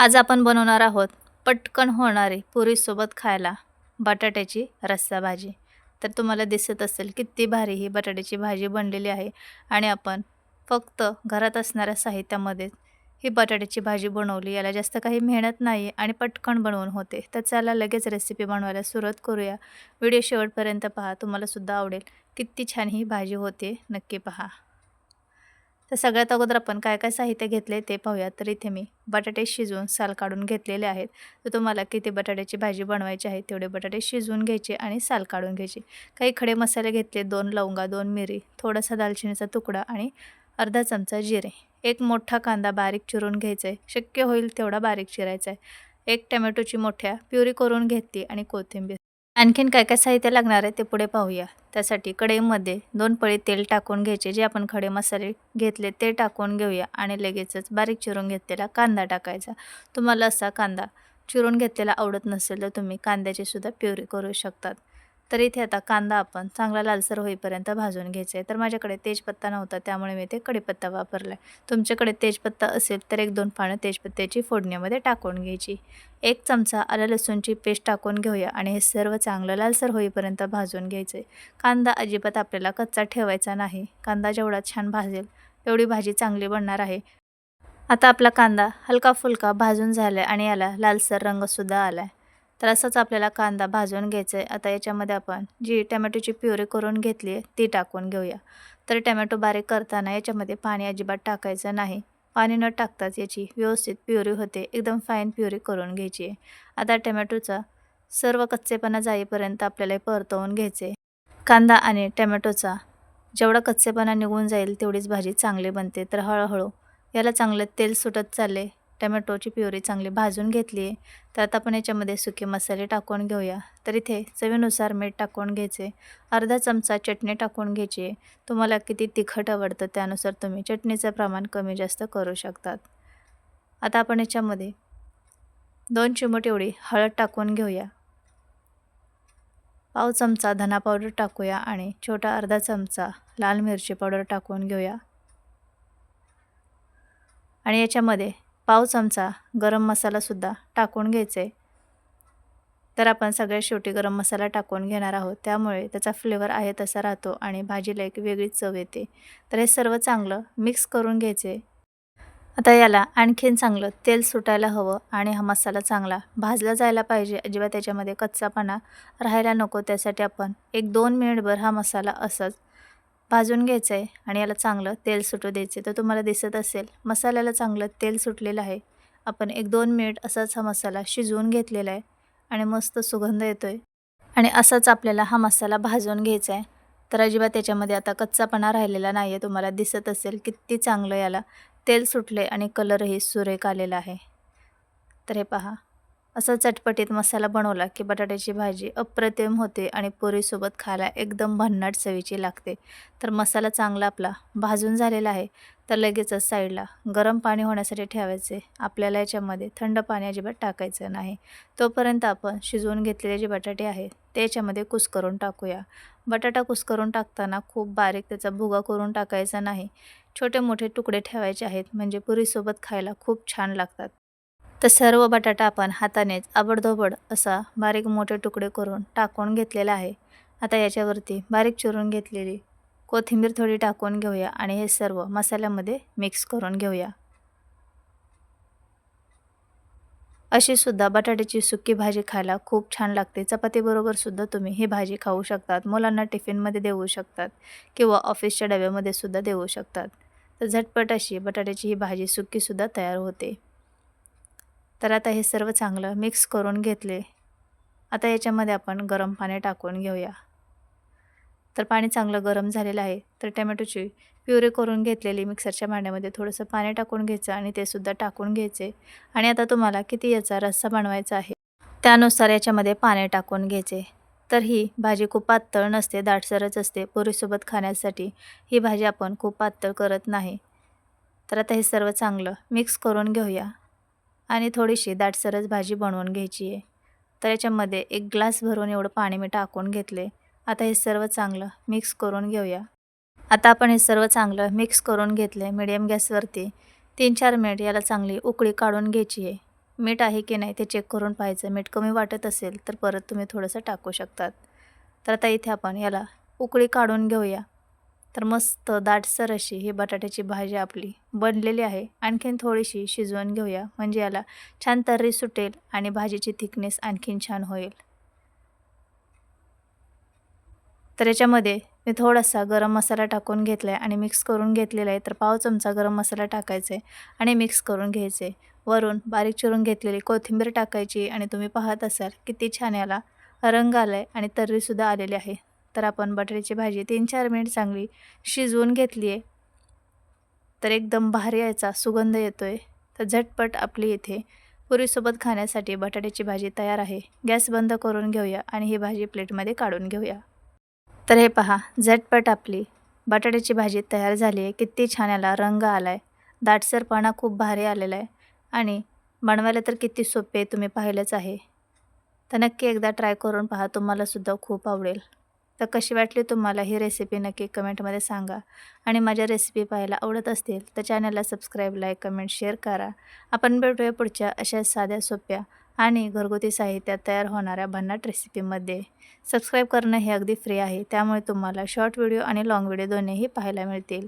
आज आपण बनवणार आहोत पटकन होणारी पुरीसोबत खायला बटाट्याची रस्सा भाजी. तर तुम्हाला दिसत असेल किती भारी ही बटाट्याची भाजी बनलेली आहे आणि आपण फक्त घरात असणाऱ्या साहित्यामध्ये ही बटाट्याची भाजी बनवली. याला जास्त काही मेहनत नाही आणि पटकन बनवून होते. तर चला लगेच रेसिपी बनवायला सुरुवात करूया. व्हिडिओ शेवटपर्यंत पहा तुम्हालासुद्धा आवडेल. किती छान ही भाजी होते. नक्की पहा. तर सगळ्यात अगोदर आपण काय काय साहित्य घेतले ते पाहूया तर इथे मी बटाटे शिजवून साल काढून घेतलेले आहेत. तर तुम्हाला किती बटाट्याची भाजी बनवायची आहे तेवढे बटाटे शिजवून घ्यायचे आणि साल काढून घ्यायचे. काही खडे मसाले घेतले दोन लवंगा दोन मिरी थोडासा दालचिनीचा तुकडा आणि अर्धा चमचा जिरे. एक मोठा कांदा बारीक चिरून घ्यायचा आहे शक्य होईल तेवढा बारीक चिरायचा आहे एक टमॅटोची मोठ्या प्युरी करून घेतली आणि कोथिंबीर. आणखीन काय काय साहित्य लागणार आहे ते पुढे पाहूया. त्यासाठी कढईमध्ये दोन पळी तेल टाकून घ्यायचे. जे आपण खडे मसाले घेतले ते टाकून घेऊया आणि लगेचच बारीक चिरून घेतलेला कांदा टाकायचा. तुम्हाला असा कांदा चिरून घेतलेला आवडत नसेल तर तुम्ही कांद्याची सुद्धा प्युरी करू शकतात. तर इथे आता कांदा आपण चांगला लालसर होईपर्यंत भाजून घ्यायचा. आहे तर माझ्याकडे तेजपत्ता नव्हता त्यामुळे मी ते कडीपत्ता वापरला आहे तुमच्याकडे तेजपत्ता असेल तर एक दोन पानं तेजपत्त्याची फोडणीमध्ये टाकून घ्यायची. एक चमचा आलं लसूणची पेस्ट टाकून घेऊया आणि हे सर्व चांगलं लालसर होईपर्यंत भाजून घ्यायचं. आहे कांदा अजिबात आपल्याला कच्चा ठेवायचा नाही. कांदा जेवढा छान भाजेल तेवढी भाजी चांगली बनणार आहे. आता आपला कांदा हलका फुलका भाजून झाला आहे आणि याला लालसर रंगसुद्धा आला आहे तर असंच आपल्याला कांदा भाजून घ्यायचा आहे आता याच्यामध्ये आपण जी टमॅटोची प्युरी करून घेतली आहे ती टाकून घेऊया. तर टमॅटो बारीक करताना याच्यामध्ये पाणी अजिबात टाकायचं नाही. पाणी न टाकताच याची व्यवस्थित प्युरी होते. एकदम फाईन प्युरी करून घ्यायची आहे. आता टमॅटोचा सर्व कच्चेपणा जाईपर्यंत आपल्याला हे परतवून घ्यायचे कांदा आणि टमॅटोचा जेवढा कच्चेपणा निघून जाईल तेवढीच भाजी चांगली बनते. तर हळूहळू याला चांगलं तेल सुटत चालले टमॅटोची प्युरी चांगली भाजून घेतली आहे. तर आता आपण याच्यामध्ये सुके मसाले टाकून घेऊया. तर इथे चवीनुसार मीठ टाकून घ्यायचे. अर्धा चमचा चटणी टाकून घ्यायची. तुम्हाला किती तिखट आवडतं त्यानुसार तुम्ही चटणीचं प्रमाण कमी जास्त करू शकतात. आता आपण याच्यामध्ये दोन चिमट एवढी हळद टाकून घेऊया. पाव चमचा धना पावडर टाकूया आणि छोटा अर्धा चमचा लाल मिरची पावडर टाकून घेऊया. आणि याच्यामध्ये पाव चमचा गरम मसालासुद्धा टाकून घ्यायचे. तर आपण सगळ्यात शेवटी गरम मसाला टाकून घेणार आहोत. त्यामुळे त्याचा फ्लेवर आहे तसा राहतो आणि भाजीला एक वेगळीच चव येते. तर हे सर्व चांगलं मिक्स करून घ्यायचे. आता याला आणखीन चांगलं तेल सुटायला हवं आणि हा मसाला चांगला भाजला जायला पाहिजे. अजिबात त्याच्यामध्ये कच्चापणा राहायला नको. त्यासाठी आपण एक दोन मिनिटभर हा मसाला असंच भाजून घ्यायचं आहे आणि याला चांगलं तेल सुटू द्यायचे तर तुम्हाला दिसत असेल मसाल्याला चांगलं तेल सुटलेलं आहे. आपण एक दोन मिनिट असाच हा मसाला शिजवून घेतलेला आहे आणि मस्त सुगंध येतो आहे आणि असाच आपल्याला हा मसाला भाजून घ्यायचा आहे तर अजिबात त्याच्यामध्ये आता कच्चापणा राहिलेला नाही आहे तुम्हाला दिसत असेल किती चांगलं याला तेल सुटले आणि कलरही सुरेख आलेला आहे. तर हे पहा. असा चटपटीत मसाला बनवला की बटाट्याची भाजी अप्रतिम होते आणि पुरीसोबत खायला एकदम भन्नाट चवीची लागते. तर मसाला चांगला आपला भाजून झालेला आहे तर लगेचच साईडला गरम पाणी होण्यासाठी ठेवायचे. आपल्याला याच्यामध्ये थंड पाणी अजिबात टाकायचं नाही. तोपर्यंत आपण शिजवून घेतलेले जे बटाटे आहेत ते याच्यामध्ये कुस्करून टाकूया. बटाटा कुस्करून टाकताना खूप बारीक त्याचा भुगा करून टाकायचा नाही. छोटे मोठे तुकडे ठेवायचे आहेत म्हणजे पुरीसोबत खायला खूप छान लागतात. तर सर्व बटाटा आपण हातानेच आबडधोबड असा बारीक मोठे तुकडे करून टाकून घेतलेला आहे. आता याच्यावरती बारीक चिरून घेतलेली कोथिंबीर थोडी टाकून घेऊया आणि हे सर्व मसाल्यामध्ये मिक्स करून घेऊया. अशी सुद्धा बटाट्याची सुकी भाजी खायला खूप छान लागते. चपातीबरोबर सुद्धा तुम्ही ही भाजी खाऊ शकतात. मुलांना टिफिनमध्ये देऊ शकतात किंवा ऑफिसच्या डब्यामध्ये सुद्धा देऊ शकतात. तर झटपट अशी बटाट्याची ही भाजी सुकीसुद्धा तयार होते. तर आता हे सर्व चांगलं मिक्स करून घेतले. आता याच्यामध्ये आपण गरम पाणी टाकून घेऊया. तर पाणी चांगलं गरम झालेलं आहे. तर टमॅटोची प्युरी करून घेतलेली मिक्सरच्या भांड्यामध्ये थोडंसं पाणी टाकून घ्यायचं आणि ते सुद्धा टाकून घ्यायचे. आणि आता तुम्हाला किती याचा रस्सा बनवायचा आहे त्यानुसार याच्यामध्ये पाणी टाकून घ्यायचे. तर ही भाजी खूप पातळ नसते दाटसरच असते. पुरीसोबत खाण्यासाठी ही भाजी आपण खूप पातळ करत नाही. तर आता हे सर्व चांगलं मिक्स करून घेऊया. आणि थोडीशी दाटसरच भाजी बनवून घ्यायची आहे. तर याच्यामध्ये एक ग्लास भरून एवढं पाणी मी टाकून घेतले. आता हे सर्व चांगलं मिक्स करून घेऊया. आता आपण हे सर्व चांगलं मिक्स करून घेतले मिडियम गॅसवरती. तीन चार मिनिट याला चांगली उकळी काढून घ्यायची आहे. मीठ आहे की नाही ते चेक करून पाहायचं. मीठ कमी वाटत असेल तर परत तुम्ही थोडंसं टाकू शकतात. तर आता इथे आपण याला उकळी काढून घेऊया. तर मस्त दाटसर अशी ही बटाट्याची भाजी आपली बनलेली आहे. आणखीन थोडीशी शिजवून घेऊया. म्हणजे याला छान तर्री सुटेल आणि भाजीची थिकनेस आणखीन छान होईल. तर याच्यामध्ये मी थोडासा गरम मसाला टाकून घेतला आहे आणि मिक्स करून घेतलेला आहे. तर पाव चमचा गरम मसाला टाकायचा आहे आणि मिक्स करून घ्यायचे. वरून बारीक चिरून घेतलेली कोथिंबीर टाकायची आणि तुम्ही पाहत असाल किती छान याला रंग आला आहे आणि तर्रीसुद्धा आलेली आहे. तर आपण बटाट्याची भाजी तीन चार मिनिट चांगली शिजवून घेतली आहे. तर एकदम भारी याचा सुगंध येतो आहे तर झटपट आपली इथे पुरीसोबत खाण्यासाठी बटाट्याची भाजी तयार आहे. गॅस बंद करून घेऊया आणि ही भाजी प्लेटमध्ये काढून घेऊया. तर हे पहा झटपट आपली बटाट्याची भाजी तयार झाली आहे. किती छान याला रंग आला आहे दाटसरपणा खूप भारी आलेला आहे. आणि बनवायला तर किती सोपे आहे तुम्ही पाहिलंच आहे. तर नक्की एकदा ट्राय करून पहा तुम्हालासुद्धा खूप आवडेल. तर कशी वाटली तुम्हाला ही रेसिपी नक्की कमेंटमध्ये सांगा. आणि माझ्या रेसिपी पाहायला आवडत असतील तर चॅनलला सबस्क्राईब लाईक कमेंट शेअर करा. आपण भेटूया पुढच्या अशा साध्या सोप्या आणि घरगुती साहित्यात तयार होणाऱ्या भन्नाट रेसिपीमध्ये सबस्क्राईब करणं हे अगदी फ्री आहे. त्यामुळे तुम्हाला शॉर्ट व्हिडिओ आणि लाँग व्हिडिओ दोन्हीही पाहायला मिळतील.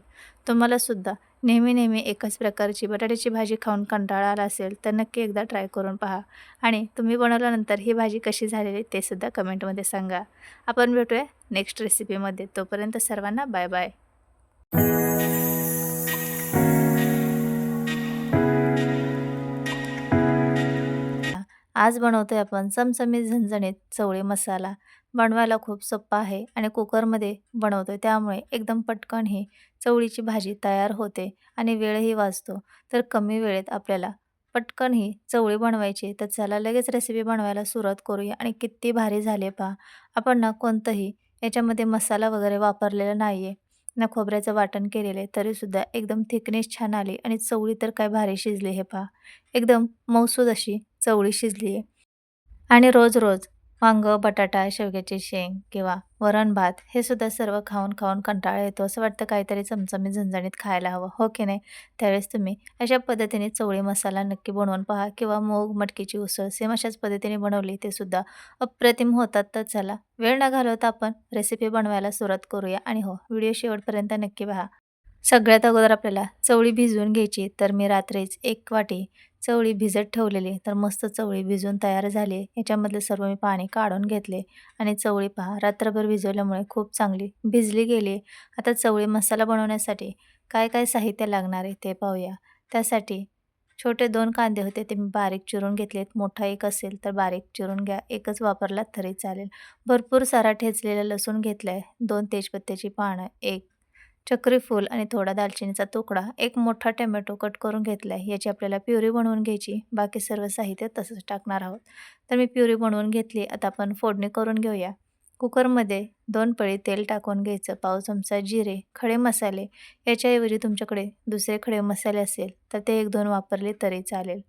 तुम्हालासुद्धा नेहमी नेहमी एकच प्रकारची बटाट्याची भाजी खाऊन कंटाळा आला असेल तर नक्की एकदा ट्राय करून पहा. आणि तुम्ही बनवल्यानंतर ही भाजी कशी झालेली ते सुद्धा कमेंटमध्ये सांगा. आपण भेटूया नेक्स्ट रेसिपीमध्ये. तोपर्यंत सर्वांना बाय बाय. आज बनवतोय आपण चमचमीत झणझणीत चवळी मसाला. बनवायला खूप सोप्पा आहे आणि कुकरमध्ये बनवतोय त्यामुळे एकदम पटकन ही चवळीची भाजी तयार होते आणि वेळही वाचतो. तर कमी वेळेत आपल्याला पटकन ही चवळी बनवायची तर चला लगेच रेसिपी बनवायला सुरुवात करूया आणि किती भारी झाले पहा. आपण ना कोणतंही याच्यामध्ये मसाला वगैरे वापरलेला नाही आहे ना खोबऱ्याचं वाटण केलेलं आहे तरीसुद्धा एकदम थिकनेस छान आली आणि चवळी तर काय भारी शिजली हे पहा. एकदम मौसूद अशी चवळी शिजली आहे आणि रोज रोज वांगं बटाटा शेवग्याची शेंग किंवा वरण भात हे सुद्धा सर्व खाऊन खाऊन कंटाळा येतो. असं वाटतं काहीतरी चमचमीत झणझणीत खायला हवं हो की नाही? त्यावेळेस तुम्ही अशा पद्धतीने चवळी मसाला नक्की बनवून पहा किंवा मूग मटकीची उसळ सेम अशाच पद्धतीने बनवली ते सुद्धा अप्रतिम होतात तर चला वेळ न घालवता आपण रेसिपी बनवायला सुरुवात करूया आणि हो व्हिडिओ शेवटपर्यंत नक्की पहा. सगळ्यात अगोदर आपल्याला चवळी भिजवून घ्यायची तर मी रात्रीच एक वाटी चवळी भिजत ठेवलेली तर मस्त चवळी भिजून तयार झाली. याच्यामधले सर्व मी पाणी काढून घेतले आणि चवळी पहा रात्रभर भिजवल्यामुळे खूप चांगली भिजली गेली. आता चवळी मसाला बनवण्यासाठी काय काय साहित्य लागणार आहे ते पाहूया. त्यासाठी छोटे दोन कांदे होते ते मी बारीक चिरून घेतलेत. मोठा एक असेल तर बारीक चिरून घ्या. एकच वापरलात तरी चालेल. भरपूर सारा ठेचलेला लसूण घेतला आहे दोन तेजपत्त्याची पानं एक चक्री फूल आणि थोडा दालचिनीचा तुकडा एक मोठा टोमॅटो कट करून घेतला आहे याची आपल्याला प्युरी बनवून घ्यायची. बाकी सर्व साहित्य तसंच टाकणार आहोत. तर मी प्युरी बनवून घेतली. आता आपण फोडणी करून घेऊया. कुकरमध्ये दोन पळी तेल टाकून घ्यायचं. पाव चमचा जिरे खडे मसाले. याच्याऐवजी तुमच्याकडे दुसरे खडे मसाले असेल तर ते एक दोन वापरले तरी चालेल.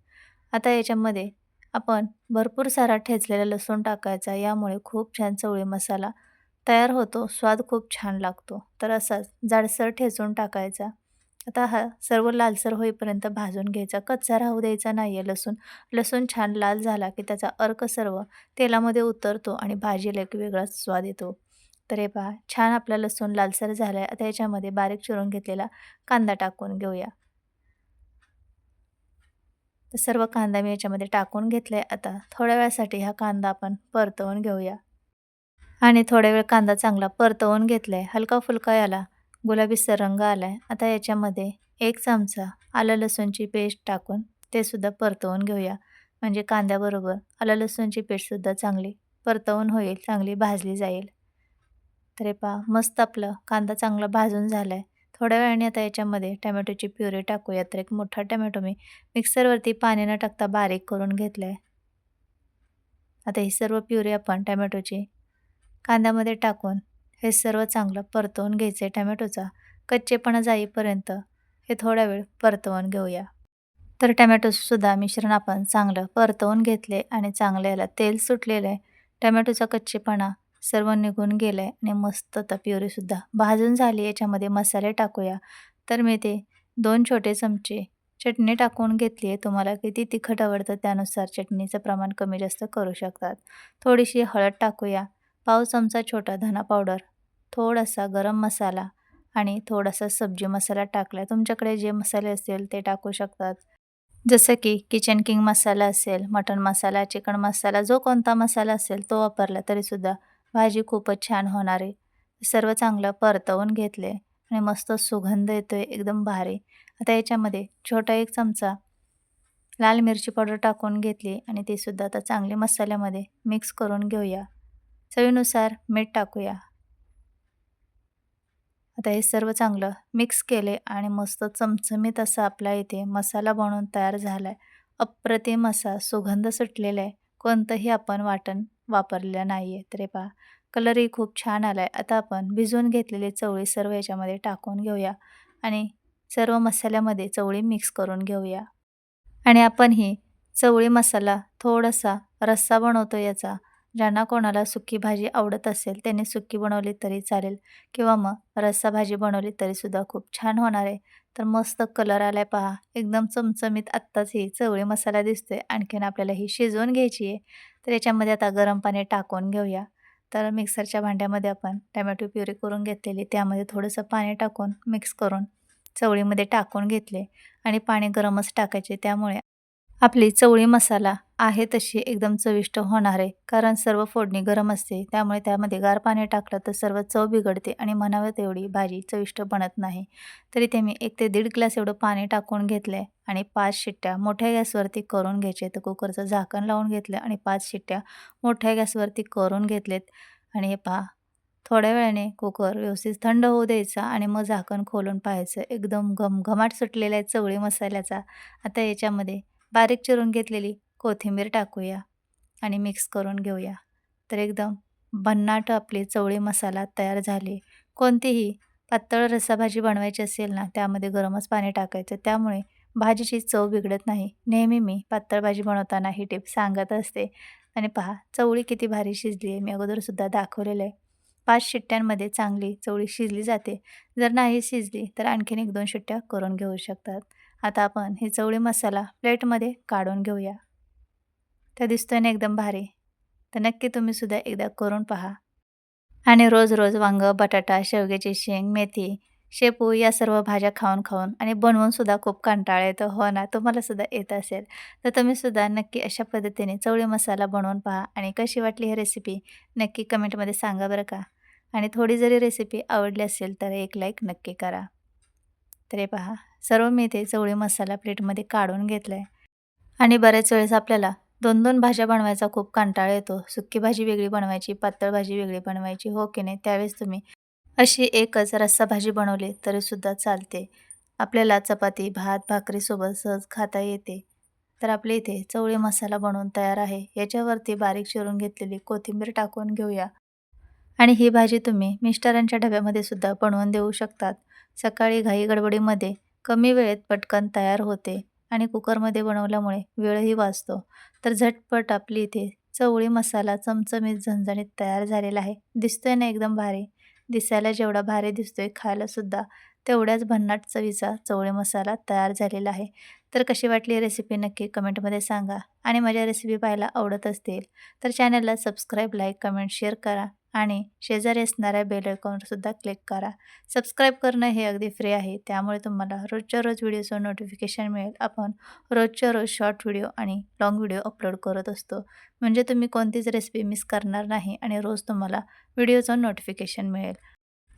आता याच्यामध्ये आपण भरपूर सारा ठेचलेला लसूण टाकायचा. यामुळे खूप छान चवळी मसाला तयार होतो स्वाद खूप छान लागतो. तर असाच जाडसर ठेचून टाकायचा. आता हा सर्व लालसर होईपर्यंत भाजून घ्यायचा. कच्चा राहू द्यायचा नाही आहे लसूण. लसूण छान लाल झाला की त्याचा अर्क सर्व तेलामध्ये उतरतो आणि भाजीला एक वेगळाच स्वाद येतो. तर हे पहा छान आपला लसूण लालसर झाला आहे आता याच्यामध्ये बारीक चिरून घेतलेला कांदा टाकून घेऊया. तर सर्व कांदा मी याच्यामध्ये टाकून घेतला आहे आता थोड्या वेळासाठी हा कांदा आपण परतवून घेऊया. आणि थोड्या वेळ कांदा चांगला परतवून घेतला आहे हलका फुलका याला. गुलाबीसर रंग आला आहे आता याच्यामध्ये एक चमचा आलं लसूणची पेस्ट टाकून ते सुद्धा परतवून घेऊया. म्हणजे कांद्याबरोबर आलं लसूणची पेस्टसुद्धा चांगली परतवून होईल चांगली भाजली जाईल. तर पहा मस्त आपलं कांदा चांगला भाजून झाला आहे थोड्या वेळाने आता याच्यामध्ये टमॅटोची प्युरी टाकूया. तर एक मोठा टमॅटो मी मिक्सरवरती पाणी न टाकता बारीक करून घेतलं आहे आता ही सर्व प्युरी आपण टमॅटोची कांद्यामध्ये टाकून हे सर्व चांगलं परतवून घ्यायचं आहे टमॅटोचा कच्चेपणा जाईपर्यंत हे थोडा वेळ परतवून घेऊया. तर टमॅटोसुद्धा मिश्रण आपण चांगलं परतवून घेतले आणि चांगलं याला तेल सुटलेलं आहे. टमॅटोचा कच्चेपणा सर्व निघून गेलं आहे आणि मस्त आता प्युरीसुद्धा भाजून झाली याच्यामध्ये मसाले टाकूया. तर मी ते दोन छोटे चमचे चटणी टाकून घेतली आहे. तुम्हाला किती तिखट आवडतं त्यानुसार चटणीचं प्रमाण कमी जास्त करू शकतात. थोडीशी हळद टाकूया. पाव चमचा छोटा धना पावडर थोडासा गरम मसाला आणि थोडासा सब्जी मसाला टाकला. तुमच्याकडे जे मसाले असतील ते टाकू शकतात. जसं की किचन किंग मसाला असेल मटण मसाला चिकन मसाला जो कोणता मसाला असेल तो वापरला तरीसुद्धा भाजी खूपच छान होणार आहे. सर्व चांगलं परतवून घेतले आणि मस्त सुगंध येतो आहे एकदम भारी. आता याच्यामध्ये छोटा एक चमचा लाल मिरची पावडर टाकून घेतली आणि ती सुद्धा आता चांगली मसाल्यामध्ये मिक्स करून घेऊया. चवीनुसार मीठ टाकूया. आता हे सर्व चांगलं मिक्स केले आणि मस्त चमचमीत असा आपला इथे मसाला बनवून तयार झाला आहे अप्रतिम असा सुगंध सुटलेला आहे. कोणतंही आपण वाटण वापरलेलं नाही आहे तरी पहा कलरही खूप छान आला आहे आता आपण भिजवून घेतलेली चवळी सर्व याच्यामध्ये टाकून घेऊया आणि सर्व मसाल्यामध्ये चवळी मिक्स करून घेऊया. आणि आपण ही चवळी मसाला थोडासा रस्सा बनवतो याचा ज्यांना कोणाला सुकी भाजी आवडत असेल त्यांनी सुकी बनवली तरी चालेल. किंवा मग रस्सा भाजी बनवली तरीसुद्धा खूप छान होणार आहे. तर मस्त कलर आलाय पहा. एकदम चमचमीत आत्ताच ही चवळी मसाला दिसतोय. आणखीन आपल्याला ही शिजवून घ्यायची आहे. तर याच्यामध्ये आता गरम पाणी टाकून घेऊया. तर मिक्सरच्या भांड्यामध्ये आपण टमॅटो प्युरी करून घेतलेली. त्यामध्ये थोडंसं पाणी टाकून मिक्स करून चवळीमध्ये टाकून घेतले. आणि पाणी गरमच टाकायचे. त्यामुळे आपली चवळी मसाला आहे तशी एकदम चविष्ट होणार आहे. कारण सर्व फोडणी गरम असते त्यामुळे त्यामध्ये गार पाणी टाकलं तर सर्व चव बिघडते आणि म्हणावं तेवढी भाजी चविष्ट बनत नाही. तरी ते मी एक ते दीड ग्लास एवढं पाणी टाकून घेतलं आहे आणि पाच शिट्ट्या मोठ्या गॅसवरती करून घ्यायचे. तर कुकरचं झाकण लावून घेतलं आणि पाच शिट्ट्या मोठ्या गॅसवरती करून घेतलेत. आणि हे पहा थोड्या वेळाने कुकर व्यवस्थित थंड होऊ द्यायचा आणि मग झाकण खोलून पाहायचं. एकदम घमघमाट सुटलेला आहे चवळी मसाल्याचा. आता याच्यामध्ये बारीक चिरून घेतलेली कोथिंबीर टाकूया आणि मिक्स करून घेऊया. तर एकदम भन्नाट आपली चवळी मसाला तयार झाली. कोणतीही पातळ रसाभाजी बनवायची असेल ना त्यामध्ये गरमच पाणी टाकायचं. त्यामुळे भाजीची चव बिघडत नाही. नेहमी मी पातळ भाजी बनवताना ही टिप सांगत असते. आणि पहा चवळी किती भारी शिजली आहे. मी अगोदरसुद्धा दाखवलेलं आहे. पाच शिट्ट्यांमध्ये चांगली चवळी शिजली जाते. जर नाही शिजली तर आणखीन एक दोन शिट्ट्या करून घेऊ शकतात. आता आपण ही चवळी मसाला प्लेटमध्ये काढून घेऊया. तर दिसतोय ना एकदम भारी. तर नक्की तुम्ही सुद्धा एकदा करून पहा. आणि रोज रोज वांगं बटाटा शेवग्याची शेंग मेथी शेपू या सर्व भाज्या खाऊन खाऊन आणि बनवून सुद्धा खूप कंटाळा येतो. हो ना? तुम्हाला सुद्धा येत असेल. तर तुम्ही सुद्धा नक्की अशा पद्धतीने चवळी मसाला बनवून पहा आणि कशी वाटली ही रेसिपी नक्की कमेंटमध्ये सांगा बरं का. आणि थोडी जरी रेसिपी आवडली असेल तर एक लाईक नक्की करा. तरी पहा. सर्व मी इथे चवळी मसाला प्लेटमध्ये काढून घेतला आहे आणि बऱ्याच वेळेस आपल्याला दोन दोन भाज्या बनवायचा खूप कंटाळा येतो. सुकी भाजी वेगळी बनवायची पातळ भाजी वेगळी बनवायची हो की नाही? त्यावेळेस तुम्ही अशी एकच रस्सा भाजी बनवली तरीसुद्धा चालते. आपल्याला चपाती भात भाकरीसोबत सहज खाता येते. तर आपल्या इथे चवळी मसाला बनवून तयार आहे. याच्यावरती बारीक चिरून घेतलेली कोथिंबीर टाकून घेऊया. आणि ही भाजी तुम्ही मिस्टरांच्या डब्यामध्ये सुद्धा बनवून देऊ शकतात. सकाळी घाई गडबडीमध्ये कमी वेळेत पटकन तयार होते आणि कुकरमध्ये बनवल्यामुळे वेळही वाचतो. तर झटपट आपली इथे चवळी मसाला चमचमीत झणझणीत तयार झालेला आहे. दिसतोय ना एकदम भारी? दिसायला जेवढा भारी दिसतोय खायलासुद्धा तेवढ्याच भन्नाट चवीचा चवळी मसाला तयार झालेला आहे. तर कशी वाटली रेसिपी नक्की कमेंटमध्ये सांगा आणि माझ्या रेसिपी पाहायला आवडत असतील तर चॅनलला सबस्क्राईब लाईक कमेंट शेअर करा. आणि शेजारी असणाऱ्या बेल आयकॉनवरसुद्धा क्लिक करा. सबस्क्राईब करणं हे अगदी फ्री आहे. त्यामुळे तुम्हाला रोजच्या रोज व्हिडिओचं नोटिफिकेशन मिळेल. आपण रोजच्या रोज शॉर्ट व्हिडिओ आणि लाँग व्हिडिओ अपलोड करत असतो. म्हणजे तुम्ही कोणतीच रेसिपी मिस करणार नाही आणि रोज तुम्हाला व्हिडिओचं नोटिफिकेशन मिळेल.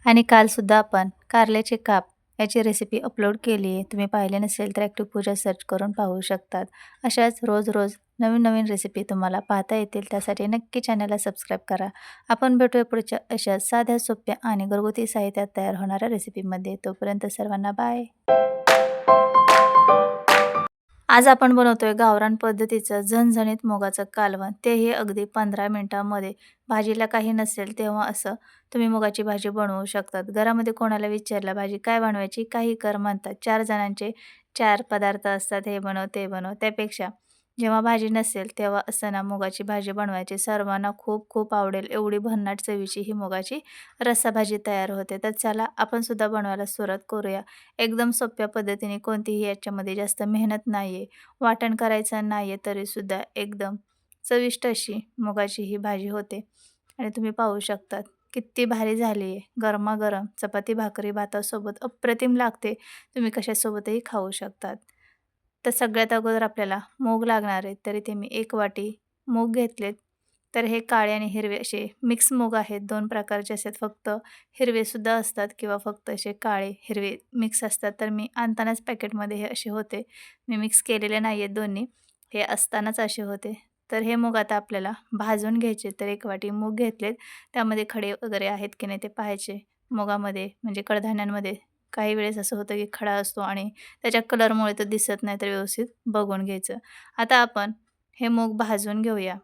आणि कालसुद्धा आपण कारल्याचे काप याची रेसिपी अपलोड केली आहे. तुम्ही पाहिले नसेल तर ॲक्टिव्ह पूजा सर्च करून पाहू शकतात. अशाच रोज रोज नवीन नवीन रेसिपी तुम्हाला पाहता येतील. त्यासाठी नक्की चॅनलला सबस्क्राईब करा. आपण भेटूया पुढच्या अशा साध्या सोप्या आणि घरगुती साहित्यात तयार होणाऱ्या रेसिपीमध्ये तोपर्यंत सर्वांना बाय आज आपण बनवतोय गावरान पद्धतीचं झणझणीत मुगाचं कालवण. तेही अगदी पंधरा मिनटामध्ये. भाजीला काही नसेल तेव्हा असं तुम्ही मुगाची भाजी बनवू शकतात. घरामध्ये कोणाला विचारलं भाजी काय बनवायची? काही कर म्हणतात. चार जणांचे चार पदार्थ असतात. हे बनव ते बनव. त्यापेक्षा जेव्हा भाजी नसेल तेव्हा असं ना मुगाची भाजी बनवायची. सर्वांना खूप खूप आवडेल एवढी भन्नाट चवीची ही मुगाची रस्साभाजी तयार होते. तर चला आपण सुद्धा बनवायला सुरुवात करूया. एकदम सोप्या पद्धतीने कोणतीही याच्यामध्ये जास्त मेहनत नाही आहे वाटण करायचं नाही आहे तरीसुद्धा एकदम चविष्ट अशी मुगाची ही भाजी होते. आणि तुम्ही पाहू शकतात किती भारी झाली आहे. गरमागरम चपाती भाकरी भातासोबत अप्रतिम लागते. तुम्ही कशासोबतही खाऊ शकतात. तर सगळ्यात अगोदर आपल्याला मूग लागणार आहेत. तरी ते मी एक वाटी मूग घेतलेत. तर हे काळे आणि हिरवे असे मिक्स मूग आहेत. दोन प्रकारचे असतात. फक्त हिरवेसुद्धा असतात किंवा फक्त असे काळे हिरवे मिक्स असतात. तर मी आणतानाच पॅकेटमध्ये हे असे होते. मी मिक्स केलेले नाही आहेत दोन्ही. हे असतानाच असे होते. तर हे मूग आता आपल्याला भाजून घ्यायचे. तर एक वाटी मूग घेतलेत. त्यामध्ये खडे वगैरे आहेत की नाही ते पाहायचे. मुगामध्ये म्हणजे कडधान्यांमध्ये काही वेळेस असं होतं की खडा असतो आणि त्याच्या कलरमुळे तर दिसत नाही तर व्यवस्थित बघून घ्यायचं. आता आपण हे मूग भाजून घेऊया.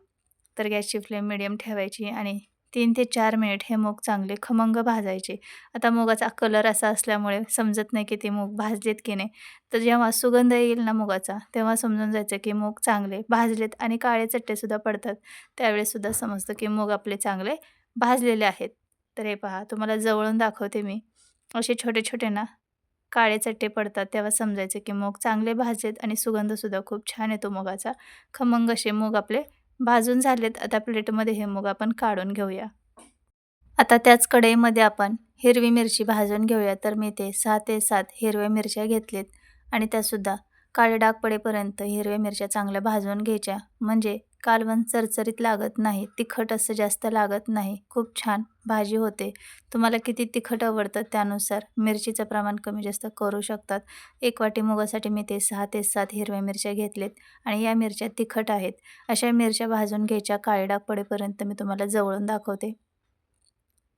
तर गॅसची फ्लेम मिडियम ठेवायची आणि तीन ते चार मिनिट हे मूग चांगले खमंग भाजायचे. आता मुगाचा कलर असा असल्यामुळे समजत नाही की ते मूग भाजलेत की नाही. तर जेव्हा सुगंध येईल ना मुगाचा तेव्हा समजून जायचं की मूग चांगले भाजलेत आणि काळे चट्टेसुद्धा पडतात. त्यावेळेससुद्धा समजतं की मूग आपले चांगले भाजलेले आहेत. तर हे पहा तुम्हाला जवळून दाखवते मी. असे छोटे छोटे ना काळे चट्टे पडतात तेव्हा समजायचे की मूग चांगले भाजलेत आणि सुगंधसुद्धा खूप छान येतो मुगाचा. खमंग असे मूग आपले भाजून झालेत. आता प्लेटमध्ये हे मूग आपण काढून घेऊया. आता त्याच कढईमध्ये आपण हिरवी मिरची भाजून घेऊया. तर मी ते सहा ते सात हिरव्या मिरच्या घेतलेत आणि त्यासुद्धा काळे डाग पडेपर्यंत हिरव्या मिरच्या चांगल्या भाजून घ्यायच्या. म्हणजे कालवण चरचरीत लागत नाही तिखट असं जास्त लागत नाही. खूप छान भाजी होते. तुम्हाला किती तिखट आवडतं त्यानुसार मिरचीचं प्रमाण कमी जास्त करू शकतात. एक वाटी मुगासाठी मी ते सहा ते सात हिरव्या मिरच्या घेतलेत आणि या मिरच्या तिखट आहेत. अशा मिरच्या भाजून घ्यायच्या काळे डाग पडेपर्यंत मी तुम्हाला जवळून दाखवते.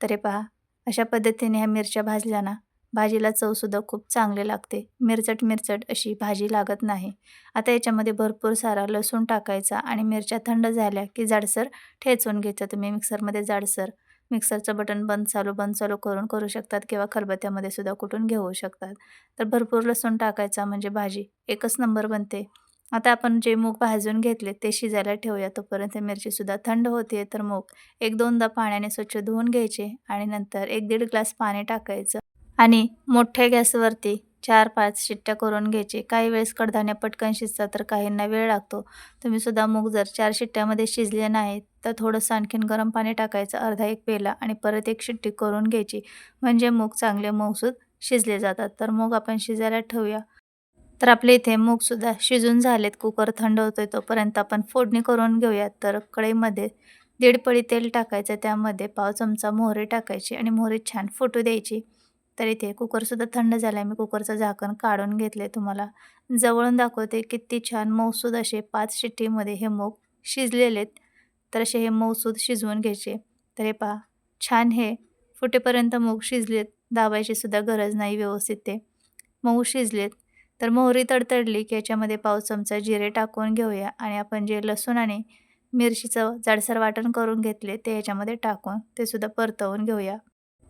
तरी पहा अशा पद्धतीने ह्या मिरच्या भाजल्या ना भाजीला चवसुद्धा खूप चांगले लागते. मिरचट मिरचट अशी भाजी लागत नाही. आता याच्यामध्ये भरपूर सारा लसूण टाकायचा आणि मिरच्या थंड झाल्या की जाडसर ठेचून घ्यायचं. तुम्ही मिक्सरमध्ये जाडसर मिक्सरचं बटन बंद चालू बंद चालू करून करू शकतात किंवा खलबत्त्यामध्ये सुद्धा कुठून घेऊ शकतात. तर भरपूर लसूण टाकायचा म्हणजे भाजी एकच नंबर बनते. आता आपण जे मूग भाजून घेतले ते शिजायला ठेवूया. तोपर्यंत मिरचीसुद्धा थंड होते. तर मूग एक दोनदा पाण्याने स्वच्छ धुवून घ्यायचे आणि नंतर एक दीड ग्लास पाणी टाकायचं. आणि मोठ्या गॅसवरती चार पाच शिट्ट्या करून घ्यायचे. काही वेळेस कडधान्य पटकन शिजतात तर काहींना वेळ लागतो. तुम्ही सुद्धा मूग जर चार शिट्ट्यामध्ये शिजले नाहीत तर थोडंसं आणखीन गरम पाणी टाकायचं अर्धा एक पेला आणि परत एक शिट्टी करून घ्यायची. म्हणजे मूग चांगले मऊसूद शिजले जातात. तर मूग आपण शिजायला ठेवूया. तर आपल्या इथे मूगसुद्धा शिजून झालेत. कुकर थंड होतोय तोपर्यंत आपण फोडणी करून घेऊयात. तर कढईमध्ये दीड पळी तेल टाकायचं. त्यामध्ये पाव चमचा मोहरी टाकायची आणि मोहरी छान फुटू द्यायची. तर इथे कुकरसुद्धा थंड झाला आहे मी कुकरचं झाकण काढून घेतले तुम्हाला. जवळून दाखवते किती छान मऊसूद असे पाच शिट्टीमध्ये हे मूग शिजलेलेत. तर असे हे मऊसूद शिजवून घ्यायचे. तर हे पहा छान हे फुटेपर्यंत मूग शिजलेत. दाबायची सुद्धा गरज नाही व्यवस्थित ते. मऊ शिजलेत. तर मोहरी तडतडली की याच्यामध्ये पाव चमचा जिरे टाकून घेऊया आणि आपण जे लसूण आणि मिरचीचं जाडसर वाटण करून घेतले ते याच्यामध्ये टाकून ते सुद्धा परतवून घेऊया.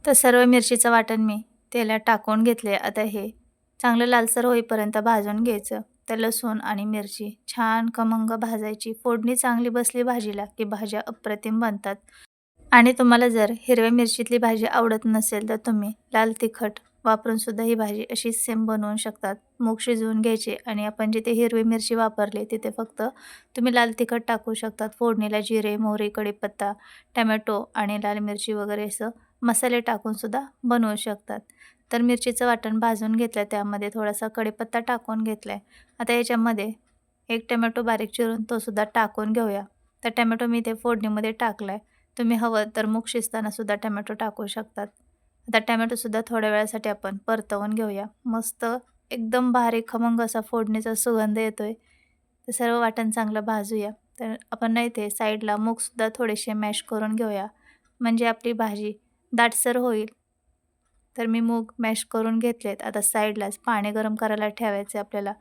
तर सर्व मिरचीचं वाटण मी तेलात टाकून घेतले. आता हे चांगलं लालसर होईपर्यंत भाजून घ्यायचं. तर लसूण आणि मिरची छान खमंग भाजायची. फोडणी चांगली बसली भाजीला की भाज्या अप्रतिम बनतात. आणि तुम्हाला जर हिरव्या मिरचीतली भाजी आवडत नसेल तर तुम्ही लाल तिखट वापरून सुद्धा ही भाजी अशी सेम बनवू शकतात. मूग शिजवून घ्यायचे आणि आपण जिथे हिरवी मिरची वापरली तिथे फक्त तुम्ही लाल तिखट टाकू शकतात. फोडणीला जिरे मोहरी कढीपत्ता टमॅटो आणि लाल मिरची वगैरे असं मसाले टाकूनसुद्धा बनवू शकतात. तर मिरचीचं वाटण भाजून घेतलं आहे त्यामध्ये थोडासा कढीपत्ता टाकून घेतला आहे आता याच्यामध्ये एक टमॅटो बारीक चिरून तोसुद्धा टाकून घेऊया. तर टमॅटो मी ते फोडणीमध्ये टाकला आहे तुम्ही हवं तर मूग शिजतानासुद्धा टमॅटो टाकू शकतात. आता टमॅटोसुद्धा थोड्या वेळासाठी आपण परतवून घेऊया. मस्त एकदम बारीक खमंग असा फोडणीचा सुगंध येतो आहे तर सर्व वाटण चांगलं भाजूया. तर आपण नाही ते साईडला मूगसुद्धा थोडेसे मॅश करून घेऊया. म्हणजे आपली भाजी दाटसर होईल. तर मी मूग मॅश करून घेतलेत. आता साईडलाच पाणी गरम करायला ठेवायचे आपल्याला.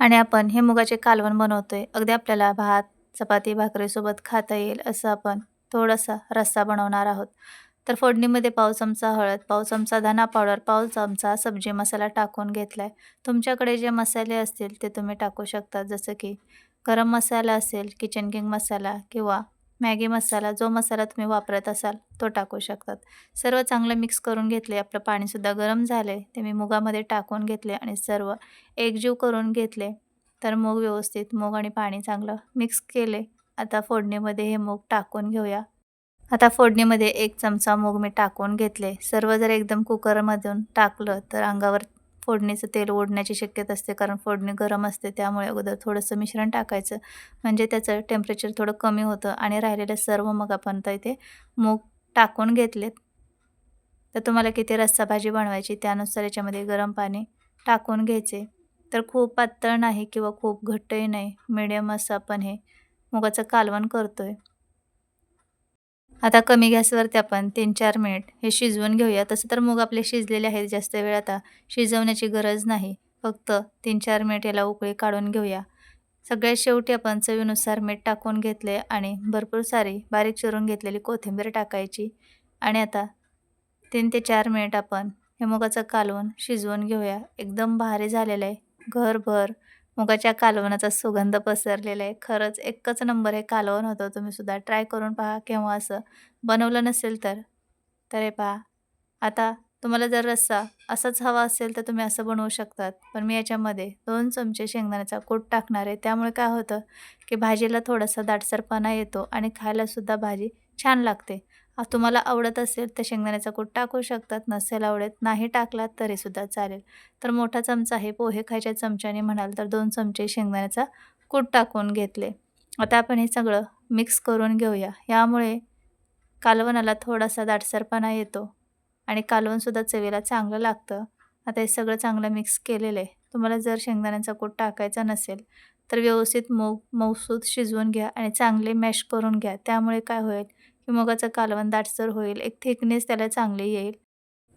आणि आपण हे मुगाचे कालवण बनवतोय. अगदी आपल्याला भात चपाती भाकरीसोबत खाता येईल असं आपण थोडासा रस्सा बनवणार आहोत. तर फोडणीमध्ये पाव चमचा हळद पाव चमचा धना पावडर पाव चमचा सब्जी मसाला टाकून घेतला आहे तुमच्याकडे जे मसाले असतील ते तुम्ही टाकू शकता. जसं की गरम मसाला असेल किचन किंग मसाला किंवा मॅगी मसाला जो मसाला तुम्ही वापरत असाल तो टाकू शकतात. सर्व चांगलं मिक्स करून घेतले आपलं पाणीसुद्धा गरम झाले ते मी मुगामध्ये टाकून घेतले आणि सर्व एकजीव करून घेतले. तर मूग व्यवस्थित मूग आणि पाणी चांगलं मिक्स केले. आता फोडणीमध्ये हे मूग टाकून घेऊया. आता फोडणीमध्ये एक चमचा मूग मी टाकून घेतले. सर्व जर एकदम कुकरमधून टाकलं तर अंगावर फोडणीचं तेल ओढण्याची शक्यता असते कारण फोडणी गरम असते त्यामुळे अगोदर थोडंसं मिश्रण टाकायचं. म्हणजे त्याचं टेम्परेचर थोडं कमी होतं आणि राहिलेलं सर्व मग आपण तर इथे मूग टाकून घेतलेत. तर तुम्हाला किती रस्सा भाजी बनवायची त्यानुसार याच्यामध्ये गरम पाणी टाकून घ्यायचे. तर खूप पातळ नाही किंवा खूप घट्टही नाही मिडियम असं आपण हे मुगाचं कालवण करतो आहे आता कमी गॅसवरती आपण तीन चार मिनिट हे शिजवून घेऊया. तसं तर मूग आपले शिजलेले आहेत जास्त वेळ आता शिजवण्याची गरज नाही. फक्त तीन चार मिनिट याला उकळी काढून घेऊया. सगळ्यात शेवटी आपण चवीनुसार मीठ टाकून घेतले आणि भरपूर सारी बारीक चिरून घेतलेली कोथिंबीर टाकायची. आणि आता तीन ते चार मिनिट आपण हे मुगाचं कालवून शिजवून घेऊया. एकदम भारी झालेलं आहे. घरभर मुगाच्या कालवणाचा सुगंध पसरलेला आहे. खरंच एकच नंबर हे कालवण होतं. तुम्ही सुद्धा ट्राय करून पहा केव्हा असं बनवलं नसेल तर. तर हे पहा. आता तुम्हाला जर रस्सा असाच हवा असेल तर तुम्ही असं बनवू शकतात. पण मी याच्यामध्ये दोन चमचे शेंगदाण्याचा कूट टाकणार आहे. त्यामुळे काय होतं की भाजीला थोडासा दाटसरपणा येतो आणि खायलासुद्धा भाजी छान लागते. तुम्हाला आवडत असेल तर शेंगदाण्याचा कूट टाकू शकतात. नसेल आवडत नाही टाकलात तरीसुद्धा चालेल. तर मोठा चमचा आहे. पोहे खायच्या चमच्याने म्हणाल तर दोन चमचे शेंगदाण्याचा कूट टाकून घेतले. आता आपण हे सगळं मिक्स करून घेऊया. यामुळे कालवणाला थोडासा दाटसरपणा येतो. आणि कालवणसुद्धा चवीला चांगलं लागतं. आता हे सगळं चांगलं मिक्स केलेलं आहे. तुम्हाला जर शेंगदाण्याचा कूट टाकायचा नसेल तर व्यवस्थित मूग मौसूद शिजवून घ्या आणि चांगले मॅश करून घ्या. त्यामुळे काय होईल की मुगाचं कालवण दाटसर होईल एक थिकनेस त्याला चांगली येईल.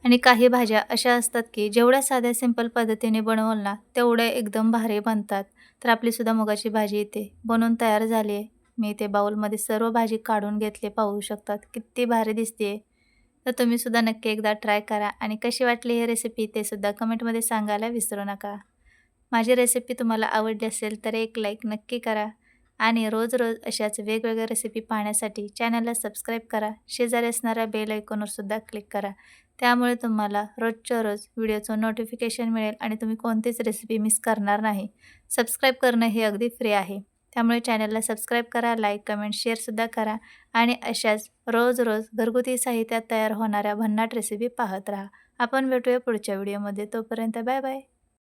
आणि काही भाज्या अशा असतात की जेवढ्या साध्या सिंपल पद्धतीने बनवल ना तेवढ्या एकदम भारी बनतात. तर आपलीसुद्धा मुगाची भाजी इथे बनवून तयार झाली आहे. मी इथे बाऊलमध्ये सर्व भाजी काढून घेतले पाहू शकतात. किती भारी दिसते तर तुम्हीसुद्धा नक्की एकदा ट्राय करा आणि कशी वाटली ही रेसिपी ते सुद्धा कमेंटमध्ये सांगायला विसरू नका. माझी रेसिपी तुम्हाला आवडली असेल तर एक लाईक नक्की करा आणि रोज रोज अशाच वेगवेगळ्या रेसिपी पाहण्यासाठी चॅनलला सबस्क्राईब करा. शेजारी असणाऱ्या बेल आयकॉनवरसुद्धा क्लिक करा. त्यामुळे तुम्हाला रोजच्या रोज व्हिडिओचं नोटिफिकेशन मिळेल आणि तुम्ही कोणतीच रेसिपी मिस करणार नाही. सबस्क्राईब करणं हे अगदी फ्री आहे. त्यामुळे चॅनलला सबस्क्राईब करा लाईक कमेंट शेअरसुद्धा करा आणि अशाच रोज रोज घरगुती साहित्यात तयार होणाऱ्या भन्नाट रेसिपी पाहत राहा. आपण भेटूया पुढच्या व्हिडिओमध्ये. तोपर्यंत बाय बाय